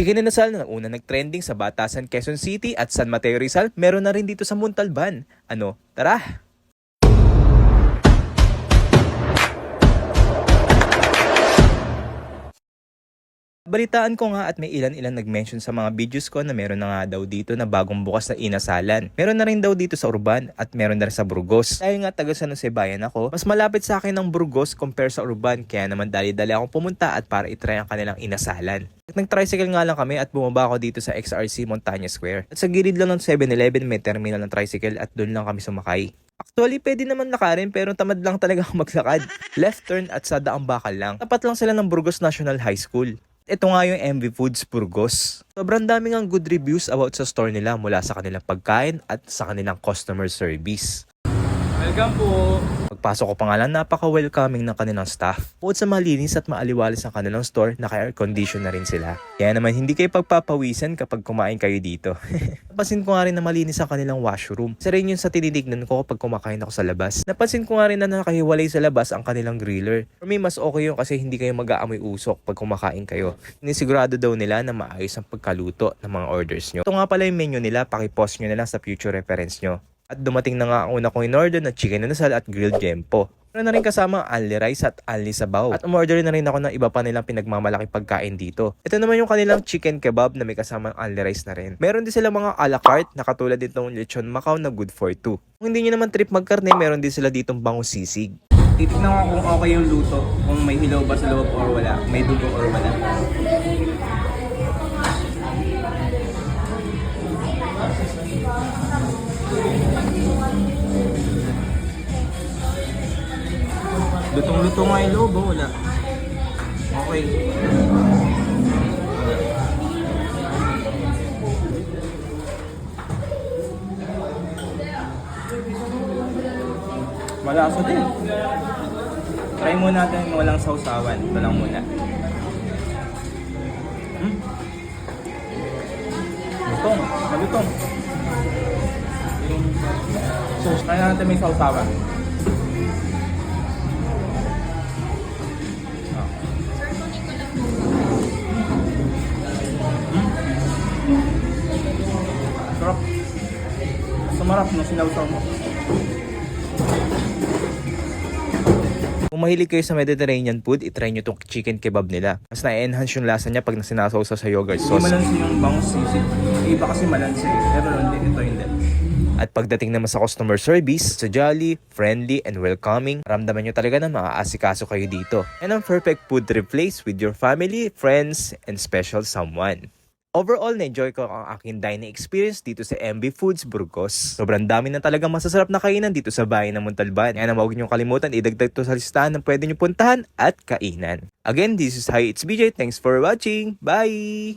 Chicken inasal na una nag-trending sa Batasan, Quezon City at San Mateo Rizal, meron na rin dito sa Muntalban. Ano? Tara! Balitaan ko nga at may ilan-ilan nag-mention sa mga videos ko na meron na nga daw dito na bagong bukas na inasalan. Meron na rin daw dito sa Urban at meron na rin sa Burgos. Dahil nga taga San Jose Bayan ako, mas malapit sa akin ng Burgos compare sa Urban kaya naman dali-dali akong pumunta at para itry ang kanilang inasalan. Nag-tricycle nga lang kami at bumaba ako dito sa XRC Montana Square. At sa gilid lang ng 7-Eleven may terminal ng tricycle at doon lang kami sumakay. Actually, pwede naman lakarin pero tamad lang talaga ako maglakad. Left turn at sa daang bakal lang. Tapat lang sila ng Burgos National High School. Ito nga yung MV Foods Burgos. Sobrang daming ang good reviews about sa store nila mula sa kanilang pagkain at sa kanilang customer service. Welcome po. Pagpasok ko pa nga lang, napaka-welcoming ng kanilang staff. Bukod sa malinis at maaliwalas ang kanilang store, naka-air condition na rin sila. Kaya naman hindi kayo pagpapawisan kapag kumain kayo dito. Napansin ko nga rin na malinis ang kanilang washroom. Isa rin yun sa tinitignan ko kapag kumakain ako sa labas. Napansin ko nga rin na nakahiwalay sa labas ang kanilang griller. For me, mas okay yun kasi hindi kayo mag-aamoy usok pag kumakain kayo. Sinisigurado daw nila na maayos ang pagkaluto ng mga orders nyo. Ito nga pala yung menu nila, pakipost nyo na lang sa future reference nyo. At dumating na nga ang una kong in-order na chicken inasal at grilled jempo. Meron na rin kasama only rice at only sabaw. At umorder na rin ako ng iba pa nilang pinagmamalaki pagkain dito. Ito naman yung kanilang chicken kebab na may kasama only rice na rin. Meron din sila mga a la carte na katulad ditong lechon Macau na good for two. Kung hindi nyo naman trip magkarne, meron din sila ditong bango sisig. Titignan ko kung okay yung luto. Kung may hilaw ba sa loob or wala. May dugo or wala. Lutong-luto nga yung loob, wala. Okay. Malasa din. Try muna natin yung walang sausawan. Ito lang muna. Hmm? Lutong. Malutong. So, try natin may sausawan. Sarap. Sumarap no sinawsaw mo. Kung mahilig kayo sa Mediterranean food, itry nyo tong chicken kebab nila. Mas na-enhance yung lasa niya pag nasinasawsa sa yogurt Hindi sauce. malansi yung bangus sisig. Iba kasi malansi. Pero hindi, ito hindi. At pagdating naman sa customer service, sa jolly, friendly, and welcoming, ramdaman nyo talaga na maaasikaso kayo dito. And ang perfect food to replace with your family, friends, and special someone. Overall, na-enjoy ko ang aking dining experience dito sa MB Foods Burgos. Sobrang dami na talagang masasarap na kainan dito sa bayan ng Montalban. Kaya na huwag niyong kalimutan, idagdag to sa listahan ng pwede niyo puntahan at kainan. Again, this is Hi, it's BJ. Thanks for watching. Bye!